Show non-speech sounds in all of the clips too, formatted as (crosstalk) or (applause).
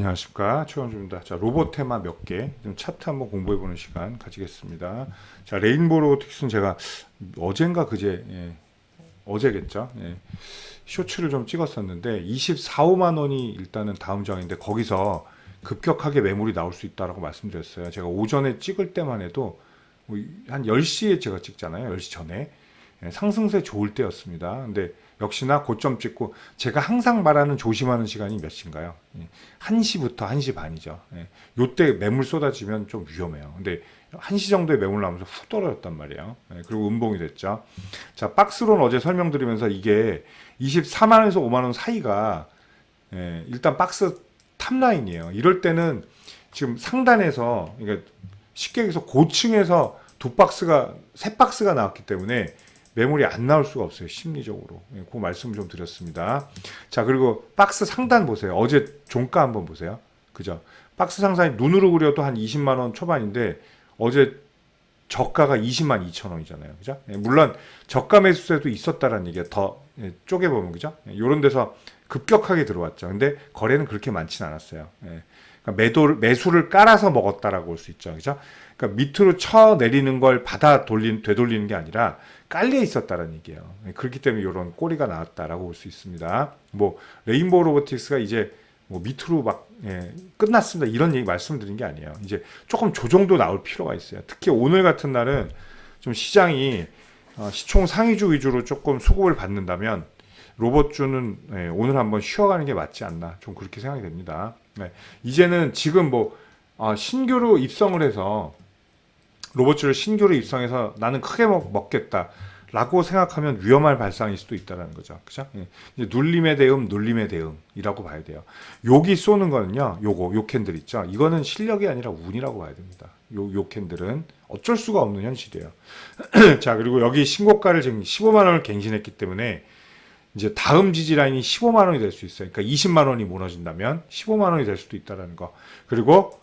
안녕하십니까 최원주입니다. 자 로봇 테마 몇 개, 좀 차트 한번 공부해 보는 시간 가지겠습니다. 자 레인보우 로보틱스는 제가 어젠가 그제 예, 어제겠죠. 예, 쇼츠를 좀 찍었었는데 24, 5만 원이 일단은 다음 장인데 거기서 급격하게 매물이 나올 수 있다라고 말씀드렸어요. 제가 오전에 찍을 때만 해도 뭐한 10시에 제가 찍잖아요. 10시 전에 예, 상승세 좋을 때였습니다. 근데 역시나 고점 찍고 제가 항상 말하는 조심하는 시간이 몇 시인가요? 예, 1시부터 1시 반이죠. 예, 요때 매물 쏟아지면 좀 위험해요. 근데 1시 정도에 매물 나오면서 훅 떨어졌단 말이에요. 예, 그리고 음봉이 됐죠. 자, 박스론 어제 설명드리면서 이게 24만 원에서 5만 원 사이가 예, 일단 박스 탑라인이에요. 이럴 때는 지금 상단에서 그러니까 쉽게 얘기해서 고층에서 두 박스가 세 박스가 나왔기 때문에 매물이 안 나올 수가 없어요 심리적으로. 예, 그 말씀 좀 드렸습니다. 자 그리고 박스 상단 보세요. 어제 종가 한번 보세요. 그죠? 박스 상단이 눈으로 그려도 한 20만 원 초반인데 어제 저가가 20만 2천 원이잖아요. 그죠? 예, 물론 저가 매수세도 있었다라는 얘기가 더 예, 쪼개보면 그죠? 이런 데서 급격하게 들어왔죠. 근데 거래는 그렇게 많지는 않았어요. 예. 그러니까 매도를 매수를 깔아서 먹었다라고 볼 수 있죠 그죠 그러니까 밑으로 쳐 내리는 걸 받아 돌린 되돌리는 게 아니라 깔려 있었다는 얘기예요. 그렇기 때문에 이런 꼬리가 나왔다라고 볼 수 있습니다. 뭐 레인보우 로보틱스가 이제 뭐 밑으로 막 예, 끝났습니다. 이런 얘기 말씀드린 게 아니에요. 이제 조금 조정도 나올 필요가 있어요. 특히 오늘 같은 날은 좀 시장이 어, 시총 상위주 위주로 조금 수급을 받는다면 로봇주는 예, 오늘 한번 쉬어가는 게 맞지 않나 좀 그렇게 생각이 됩니다. 네, 이제는 지금 뭐 아, 신규로 입성을 해서 로봇주를 신규로 입성해서 나는 크게 먹, 먹겠다. 라고 생각하면 위험할 발상일 수도 있다는 거죠. 그죠? 예. 이제 눌림의 대응, 눌림의 대응이라고 봐야 돼요. 여기 쏘는 거는요, 요거, 요 캔들 있죠? 이거는 실력이 아니라 운이라고 봐야 됩니다. 요, 요 캔들은 어쩔 수가 없는 현실이에요. (clears throat) 자, 그리고 여기 신고가를 지금 15만원을 갱신했기 때문에 이제 다음 지지 라인이 15만 원이 될 수 있어요. 그러니까 20만 원이 무너진다면 15만 원이 될 수도 있다라는 거. 그리고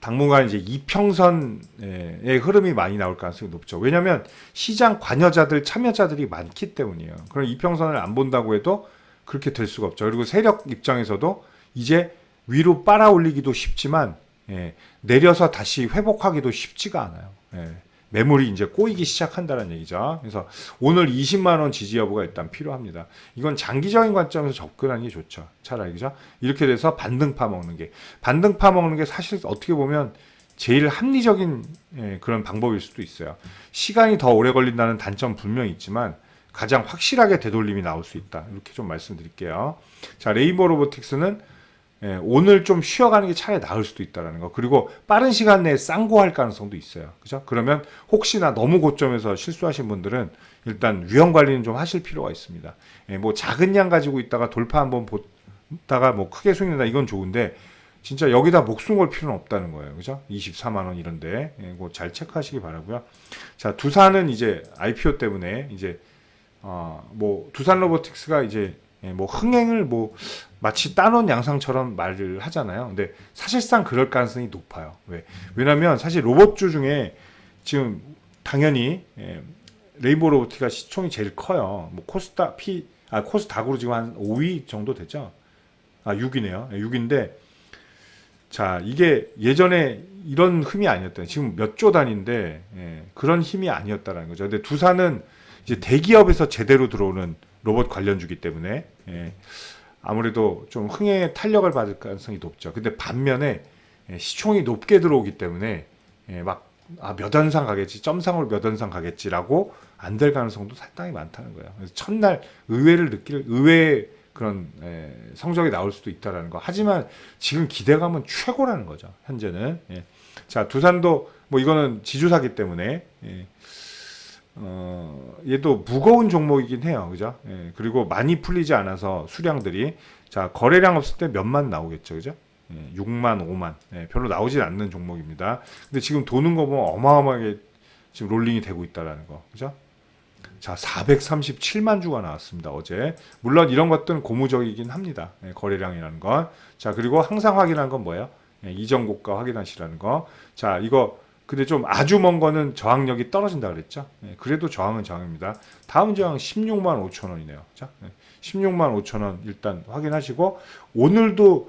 당분간 이제 이평선의 흐름이 많이 나올 가능성이 높죠. 왜냐하면 시장 관여자들, 참여자들이 많기 때문이에요. 그럼 이평선을 안 본다고 해도 그렇게 될 수가 없죠. 그리고 세력 입장에서도 이제 위로 빨아올리기도 쉽지만 예, 내려서 다시 회복하기도 쉽지가 않아요. 예, 매물이 이제 꼬이기 시작한다는 얘기죠. 그래서 오늘 20만 원 지지 여부가 일단 필요합니다. 이건 장기적인 관점에서 접근하는 게 좋죠. 차라리 그죠? 이렇게 돼서 반등 파 먹는 게 반등 파 먹는 게 사실 어떻게 보면 제일 합리적인 예, 그런 방법일 수도 있어요. 시간이 더 오래 걸린다는 단점 분명히 있지만 가장 확실하게 되돌림이 나올 수 있다. 이렇게 좀 말씀드릴게요. 자, 레인보우 로보틱스는 예, 오늘 좀 쉬어가는 게 차라리 나을 수도 있다라는 거. 그리고 빠른 시간 내에 쌍고할 가능성도 있어요. 그죠? 그러면 혹시나 너무 고점에서 실수하신 분들은 일단 위험 관리는 좀 하실 필요가 있습니다. 예, 뭐 작은 양 가지고 있다가 돌파 한번 보다가 뭐 크게 수익 낸다 이건 좋은데 진짜 여기다 목숨 걸 필요는 없다는 거예요. 그죠? 24만 원 이런데. 예, 그거 잘 체크하시기 바라고요. 자, 두산은 이제 IPO 때문에 이제 어, 뭐 두산 로보틱스가 이제 예, 뭐 흥행을 뭐 마치 따놓은 양상처럼 말을 하잖아요. 근데 사실상 그럴 가능성이 높아요. 왜? 왜냐면 사실 로봇주 중에 지금 당연히 예, 레인보우 로보티가 시총이 제일 커요. 뭐 코스타 피, 아 코스닥으로 지금 한 5위 정도 되죠. 아 6위네요. 6위인데 자 이게 예전에 이런 흠이 아니었다. 지금 몇 조 단위인데 예, 그런 힘이 아니었다라는 거죠. 근데 두산은 이제 대기업에서 제대로 들어오는 로봇 관련주기 때문에 예, 아무래도 좀 흥행에 탄력을 받을 가능성이 높죠. 근데 반면에 예, 시총이 높게 들어오기 때문에 예, 막몇 원상 가겠지, 점상으로 몇 원상 가겠지라고 안 될 가능성도 상당히 많다는 거예요. 그래서 첫날 의외를 느낄 의외의 그런 예, 성적이 나올 수도 있다라는 거. 하지만 지금 기대감은 최고라는 거죠. 현재는. 예. 자 두산도 뭐 이거는 지주사기 때문에 예. 어, 얘도 무거운 종목이긴 해요. 그죠? 예, 그리고 많이 풀리지 않아서 수량들이 자, 거래량 없을 때 몇만 나오겠죠. 그죠? 예, 6만, 5만. 예, 별로 나오진 않는 종목입니다. 근데 지금 도는 거 보면 어마어마하게 지금 롤링이 되고 있다라는 거. 그죠? 자, 437만 주가 나왔습니다. 어제. 물론 이런 것들은 고무적이긴 합니다. 예, 거래량이라는 건. 자, 그리고 항상 확인한 건 뭐예요? 예, 이전 고가 확인하시라는 거. 자, 이거 근데 좀 아주 먼 거는 저항력이 떨어진다 그랬죠. 예, 그래도 저항은 저항입니다. 다음 저항 16만 5천 원이네요. 자, 예, 16만 5천 원 일단 확인하시고 오늘도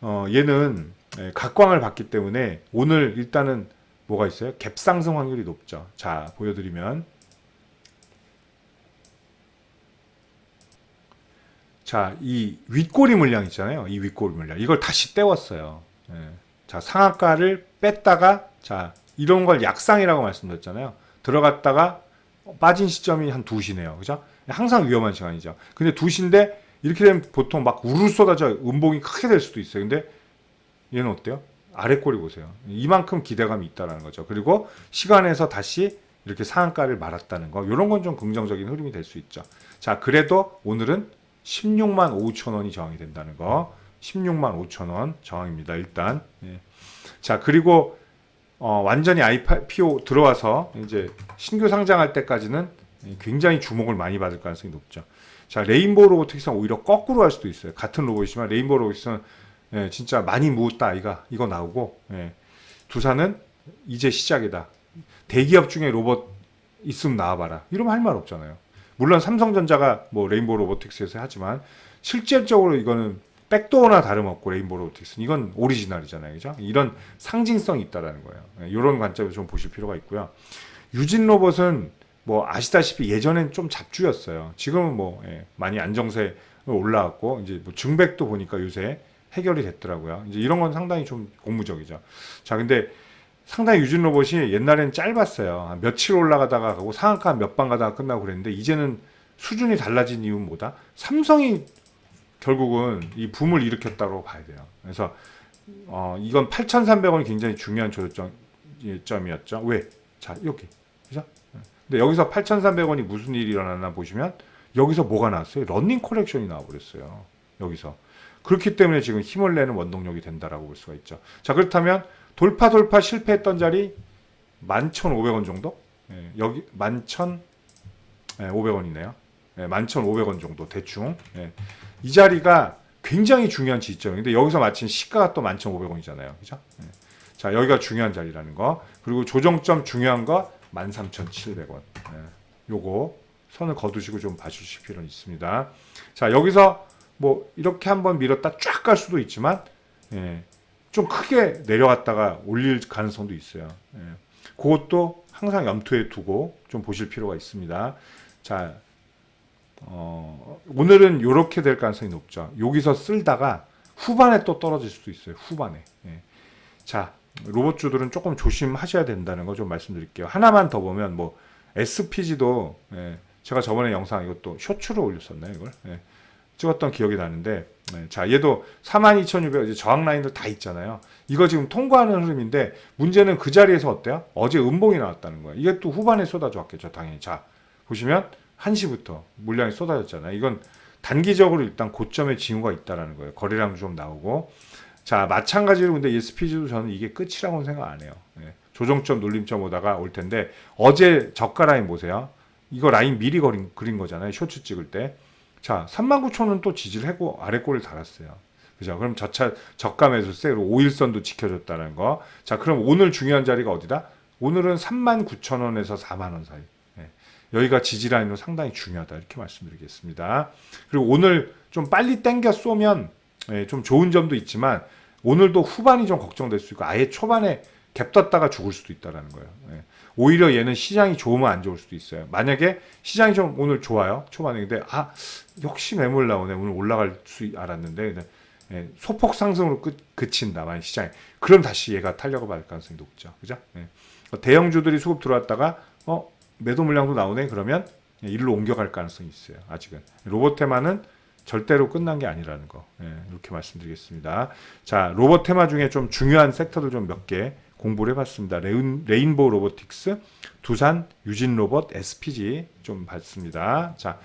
어, 얘는 예, 각광을 받기 때문에 오늘 일단은 뭐가 있어요? 갭 상승 확률이 높죠. 자, 보여드리면 자, 이 윗꼬리 물량 있잖아요. 이 윗꼬리 물량. 이걸 다시 떼웠어요. 예. 자, 상한가를 뺐다가 자, 이런 걸 약상이라고 말씀드렸잖아요. 들어갔다가 빠진 시점이 한 2시네요. 그죠? 항상 위험한 시간이죠. 근데 2시인데 이렇게 되면 보통 막 우르르 쏟아져 음봉이 크게 될 수도 있어요. 근데 얘는 어때요? 아래 꼬리 보세요. 이만큼 기대감이 있다라는 거죠. 그리고 시간에서 다시 이렇게 상한가를 말았다는 거. 이런 건 좀 긍정적인 흐름이 될 수 있죠. 자, 그래도 오늘은 16만 5천 원이 저항이 된다는 거. 16만 5천 원 저항입니다. 일단. 예. 자, 그리고 어, 완전히 IPO 들어와서 이제 신규 상장할 때까지는 굉장히 주목을 많이 받을 가능성이 높죠. 자, 레인보우 로보틱스는 오히려 거꾸로 할 수도 있어요. 같은 로봇이지만 레인보우 로보틱스는 예, 진짜 많이 묵었다 아이가 이거 나오고 예, 두산은 이제 시작이다. 대기업 중에 로봇 있으면 나와봐라. 이러면 할 말 없잖아요. 물론 삼성전자가 뭐 레인보우 로보틱스에서 하지만 실질적으로 이거는 백도어나 다름없고 레인보우 로보틱스는 이건 오리지널이잖아요. 그죠? 이런 상징성이 있다라는 거예요. 예, 이런 관점에서 좀 보실 필요가 있고요. 유진 로봇은 뭐 아시다시피 예전엔 좀 잡주였어요. 지금은 뭐 예, 많이 안정세에 올라왔고 이제 뭐 증백도 보니까 요새 해결이 됐더라고요. 이제 이런 건 상당히 좀 고무적이죠. 자, 근데 상당히 유진 로봇이 옛날엔 짧았어요. 한 며칠 올라가다가 가고 상한가 몇 방 가다가 끝나고 그랬는데 이제는 수준이 달라진 이유는 뭐다? 삼성이 결국은 이 붐을 일으켰다고 봐야 돼요. 그래서 어, 이건 8,300원이 굉장히 중요한 조정점이었죠. 왜? 자, 여기. 그죠? 근데 여기서 8,300원이 무슨 일이 일어났나 보시면 여기서 뭐가 나왔어요? 러닝 콜렉션이 나와버렸어요. 여기서. 그렇기 때문에 지금 힘을 내는 원동력이 된다라고 볼 수가 있죠. 자, 그렇다면 돌파 돌파 실패했던 자리 11,500원 정도? 예, 여기 11,500원이네요. 예, 11,500원 정도 대충. 예. 이 자리가 굉장히 중요한 지점인데 여기서 마침 시가가 또 11,500원이잖아요. 그죠? 예. 자, 여기가 중요한 자리라는 거. 그리고 조정점 중요한 거 13,700원. 예. 요거 선을 거두시고 좀 봐주실 필요는 있습니다. 자, 여기서 뭐 이렇게 한번 밀었다 쫙 갈 수도 있지만 예, 좀 크게 내려갔다가 올릴 가능성도 있어요. 예, 그것도 항상 염두에 두고 좀 보실 필요가 있습니다. 자, 어, 오늘은 이렇게 될 가능성이 높죠. 여기서 쓸다가 후반에 또 떨어질 수도 있어요. 후반에. 예. 자, 로봇주들은 조금 조심하셔야 된다는 거 좀 말씀드릴게요. 하나만 더 보면 뭐 SPG도 예, 제가 저번에 영상 이것도 쇼츠로 올렸었나요, 이걸? 예. 찍었던 기억이 나는데 네, 자 얘도 42,600 이제 저항 라인들 다 있잖아요. 이거 지금 통과하는 흐름인데 문제는 그 자리에서 어때요? 어제 음봉이 나왔다는 거예요. 이게 또 후반에 쏟아져 왔겠죠, 당연히. 자 보시면 1시부터 물량이 쏟아졌잖아요. 이건 단기적으로 일단 고점의 징후가 있다라는 거예요. 거래량도 좀 나오고 자 마찬가지로 근데 SPG도 저는 이게 끝이라고는 생각 안 해요. 네, 조정점 눌림점 오다가 올 텐데 어제 저가 라인 보세요. 이거 라인 미리 그린, 그린 거잖아요. 쇼츠 찍을 때. 자, 39,000원 또 지지를 하고 아래 골을 달았어요. 그죠? 그럼 저차 저가 매수세 그리고 5일선도 지켜줬다는 거. 자, 그럼 오늘 중요한 자리가 어디다? 오늘은 39,000원에서 4만 원 사이. 예. 여기가 지지 라인으로 상당히 중요하다 이렇게 말씀드리겠습니다. 그리고 오늘 좀 빨리 땡겨 쏘면 예, 좀 좋은 점도 있지만 오늘도 후반이 좀 걱정될 수 있고 아예 초반에 갭 떴다가 죽을 수도 있다라는 거예요. 예. 오히려 얘는 시장이 좋으면 안 좋을 수도 있어요. 만약에 시장이 좀 오늘 좋아요. 초반에 근데 아 역시 매물 나오네. 오늘 올라갈 수 알았는데 예, 소폭 상승으로 끝, 그친다. 만약 시장이. 그럼 다시 얘가 탄력을 받을 가능성이 높죠. 그죠? 예. 대형주들이 수급 들어왔다가 어 매도 물량도 나오네. 그러면 예, 일로 옮겨갈 가능성이 있어요. 아직은 로봇 테마는 절대로 끝난 게 아니라는 거 예, 이렇게 말씀드리겠습니다. 자 로봇 테마 중에 좀 중요한 섹터들 좀 몇 개 공부를 해봤습니다. 레인, 레인보우 로보틱스, 두산, 유진 로봇, SPG 좀 봤습니다. 자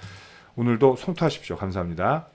오늘도 성투하십시오. 감사합니다.